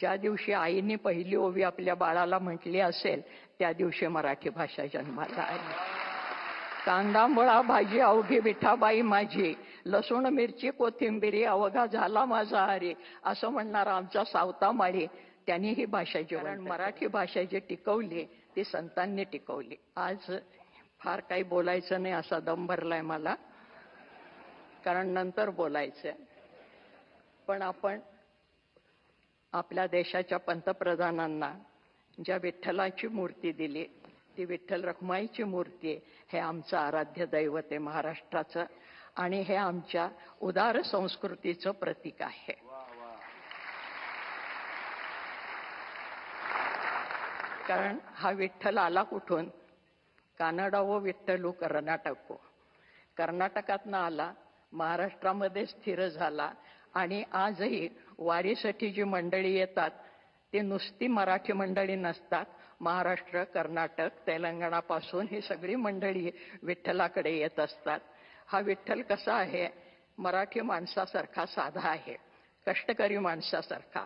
ज्या दिवशी आईने पहिली ओवी आपल्या बाळाला म्हटली असेल त्या दिवशी मराठी भाषा जन्माला आली. कांदा मुळा भाजी अवघी विठाबाई माझी लसूण मिरची कोथिंबिरी अवघा झाला माझा हरी असं म्हणणारा आमचा सावता माळी त्यांनी ही भाषा जीवन मराठी भाषा जी टिकवली ती संतांनी टिकवली. आज फार काही बोलायचं नाही असा दम भरलाय मला. कारण नंतर बोलायचंय. पण आपण आपल्या देशाच्या पंतप्रधानांना ज्या विठ्ठलाची मूर्ती दिली ती विठ्ठल रखमाईची मूर्ती आहे हे आमचं आराध्य दैवत आहे महाराष्ट्राचं आणि हे आमच्या उदार संस्कृतीचं प्रतीक आहे. कारण हा विठ्ठल आला कुठून? कानडा व विठ्ठलू कर्नाटको कर्नाटकातनं आला महाराष्ट्रामध्ये स्थिर झाला. आणि आजही वारीसाठी जी मंडळी येतात ती नुसती मराठी मंडळी नसतात. महाराष्ट्र कर्नाटक तेलंगणापासून ही सगळी मंडळी विठ्ठलाकडे येत असतात. हा विठ्ठल कसा आहे? मराठी माणसासारखा साधा आहे. कष्टकरी माणसासारखा.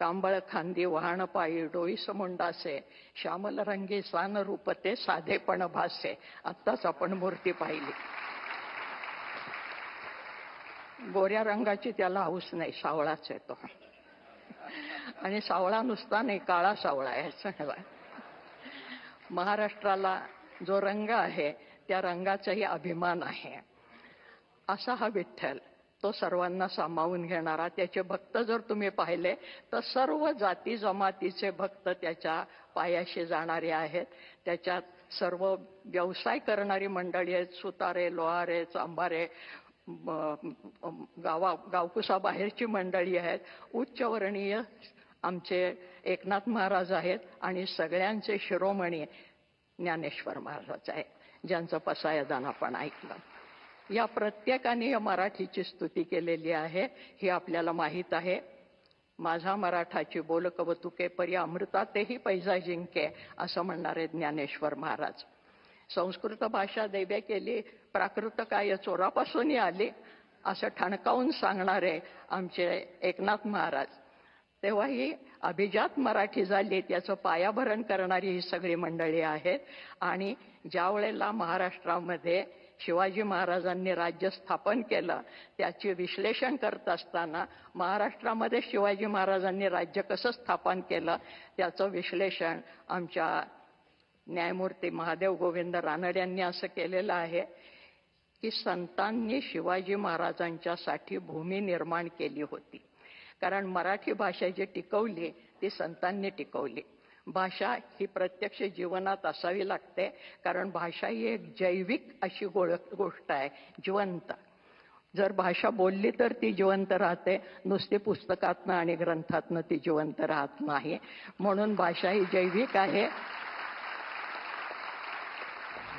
कांबळ खांदी वाहन पायी डोईस मुंडासे श्यामल रंगी सान रूपते साधेपण भासे. आत्ताच आपण मूर्ती पाहिली. गोऱ्या रंगाची त्याला हौस नाही सावळाच आहे तो. आणि सावळा नुसता नाही काळा सावळा आहे महाराष्ट्राला जो रंग आहे त्या रंगाचाही अभिमान आहे. असा हा विठ्ठल तो सर्वांना सामावून घेणारा. त्याचे भक्त जर तुम्ही पाहिले तर सर्व जाती जमातीचे भक्त त्याच्या पायाशी जाणारे आहेत. त्याच्यात सर्व व्यवसाय करणारी मंडळी आहेत सुतारे लोहारे चांबारे गावा गावकुसा बाहेरची मंडळी आहेत. उच्चवर्णीय आमचे एकनाथ महाराज आहेत आणि सगळ्यांचे शिरोमणी ज्ञानेश्वर महाराज आहेत ज्यांचं पसायदान आपण ऐकलं. या प्रत्येकाने या मराठीची स्तुती केलेली आहे हे आपल्याला माहीत आहे. माझा मराठाची बोल कवतुके परी अमृतातेही पैजा जिंके असं म्हणणारे ज्ञानेश्वर महाराज. संस्कृत भाषा दैव्य केली प्राकृत काय चोरापासूनही आली असं ठणकावून सांगणारे आमचे एकनाथ महाराज. तेव्हा ही अभिजात मराठी झाली त्याचं पायाभरण करणारी ही सगळी मंडळी आहेत. आणि ज्या वेळेला महाराष्ट्रामध्ये शिवाजी महाराजांनी राज्य स्थापन केलं त्याचे विश्लेषण करत असताना महाराष्ट्रामध्ये शिवाजी महाराजांनी राज्य कसं स्थापन केलं त्याचं विश्लेषण आमच्या न्यायमूर्ती महादेव गोविंद रानड यांनी असं केलेलं आहे की संतांनी शिवाजी महाराजांच्यासाठी भूमी निर्माण केली होती. कारण मराठी भाषा जी टिकवली ती संतांनी टिकवली. भाषा ही प्रत्यक्ष जीवनात असावी लागते कारण भाषा ही एक जैविक अशी गोष्ट आहे जिवंत. जर भाषा बोलली तर ती जिवंत राहते नुसती पुस्तकातनं आणि ग्रंथातनं ती जिवंत राहत नाही. म्हणून भाषा ही जैविक आहे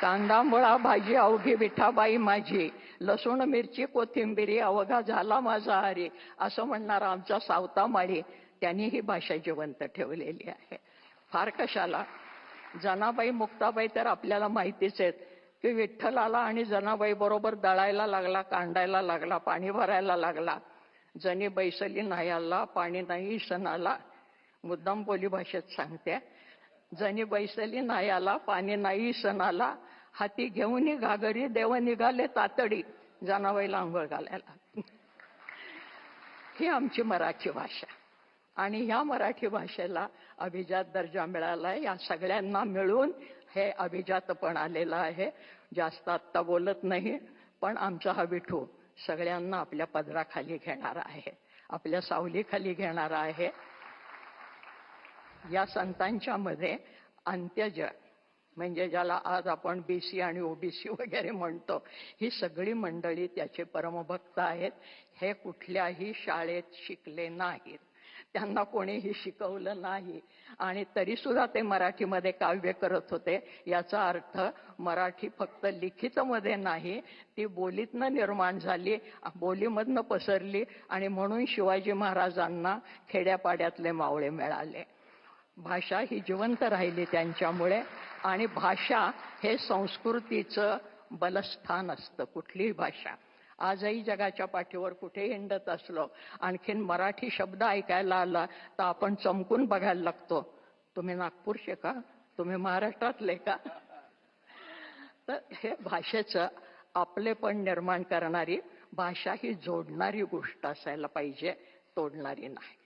कांदा मुळा भाजी अवघी विठाबाई माझी. लसूण मिरची कोथिंबिरी अवघा झाला माझा हरी. असं म्हणणारा आमचा सावता माळी. त्यांनी ही भाषा जिवंत ठेवलेली आहे. फार कशाला? जनाबाई मुक्ताबाई तर आपल्याला माहितीच आहेत. की विठ्ठल आला आणि जनाबाई बरोबर दळायला लागला कांडायला लागला पाणी भरायला लागला. जनी बैसली नाही आला पाणी नाही सणाला मुद्दाम बोली भाषेत सांगते. जनी बैसली नाही आला पाणी नाही सणाला हाती घेऊन घागरी देव निघाले तातडी. जनाबाईला आंघोळ घालायला. ही आमची मराठी भाषा. आणि ह्या मराठी भाषेला अभिजात दर्जा मिळाला या सगळ्यांना मिळून हे अभिजातपण आलेलं आहे. जास्त आत्ता बोलत नाही पण आमचा हा विठू सगळ्यांना आपल्या पदराखाली घेणार आहे. आपल्या सावलीखाली घेणार आहे. या संतांच्या मध्ये अंत्यज म्हणजे ज्याला आज आपण बीसी आणि ओबीसी वगैरे म्हणतो ही सगळी मंडळी त्याचे परमभक्त आहेत. हे कुठल्याही शाळेत शिकले नाहीत. त्यांना कोणीही शिकवलं नाही. आणि तरी सुद्धा ते मराठीमध्ये काव्य करत होते. याचा अर्थ मराठी फक्त लिखितमध्ये नाही ती बोलीतनं निर्माण झाली बोलीमधनं पसरली आणि म्हणून शिवाजी महाराजांना खेड्यापाड्यातले मावळे मिळाले. भाषा ही जिवंत राहिली त्यांच्यामुळे आणि भाषा हे संस्कृतीचं बलस्थान असतं कुठलीही भाषा. आजही जगाच्या पाठीवर कुठे हिंडत असलो आणखीन मराठी शब्द ऐकायला आला तर आपण चमकून बघायला लागतो. तुम्ही नागपूरचे का? तुम्ही महाराष्ट्रातले का? तर हे भाषेचं आपले पण निर्माण करणारी भाषा ही जोडणारी गोष्ट असायला पाहिजे तोडणारी नाही.